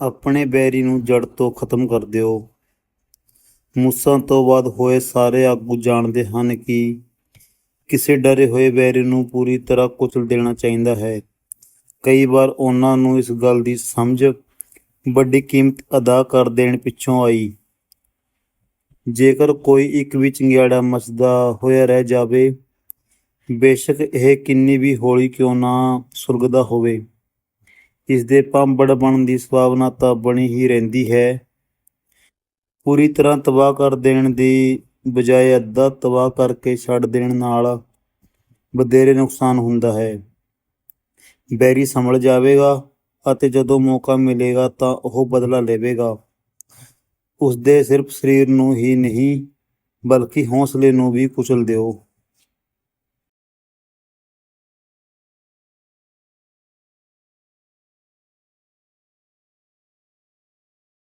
ਆਪਣੇ ਬੈਰੀ ਨੂੰ ਜੜ ਤੋਂ ਖਤਮ ਕਰ ਦਿਓ। ਮੂਸਾਂ ਤੋਂ ਬਾਅਦ ਹੋਏ ਸਾਰੇ ਆਗੂ ਜਾਣਦੇ ਹਨ ਕਿ ਕਿਸੇ ਡਰੇ ਹੋਏ ਬੈਰੀ ਨੂੰ ਪੂਰੀ ਤਰ੍ਹਾਂ ਕੁਚਲ ਦੇਣਾ ਚਾਹੀਦਾ ਹੈ। ਕਈ ਵਾਰ ਉਹਨਾਂ ਨੂੰ ਇਸ ਗੱਲ ਦੀ ਸਮਝ ਵੱਡੀ ਕੀਮਤ ਅਦਾ ਕਰ ਦੇਣ ਪਿੱਛੋਂ ਆਈ। ਜੇਕਰ ਕੋਈ ਇੱਕ ਵੀ ਚੰਗਿਆੜਾ ਮਚਦਾ ਹੋਇਆ ਰਹਿ ਜਾਵੇ, ਬੇਸ਼ੱਕ ਇਹ ਕਿੰਨੀ ਵੀ ਹੌਲੀ ਕਿਉਂ ਨਾ ਸੁਰਗਦਾ ਹੋਵੇ। ਇਸ ਦੇ ਪੰਬੜ ਬਣਨ ਦੀ ਸੰਭਾਵਨਾ ਤਾਂ ਬਣੀ ਹੀ ਰਹਿੰਦੀ ਹੈ। ਪੂਰੀ ਤਰ੍ਹਾਂ ਤਬਾਹ ਕਰ ਦੇਣ ਦੀ ਬਜਾਏ ਅੱਧਾ ਤਬਾਹ ਕਰਕੇ ਛੱਡ ਦੇਣ ਨਾਲ ਵਧੇਰੇ ਨੁਕਸਾਨ ਹੁੰਦਾ ਹੈ। ਬੈਰੀ ਸੰਭਲ ਜਾਵੇਗਾ ਅਤੇ ਜਦੋਂ ਮੌਕਾ ਮਿਲੇਗਾ ਤਾਂ ਉਹ ਬਦਲਾ ਲਵੇਗਾ। ਉਸ ਦੇ ਸਿਰਫ ਸਰੀਰ ਨੂੰ ਹੀ ਨਹੀਂ, ਬਲਕਿ ਹੌਸਲੇ ਨੂੰ ਵੀ ਕੁਚਲ ਦਿਓ।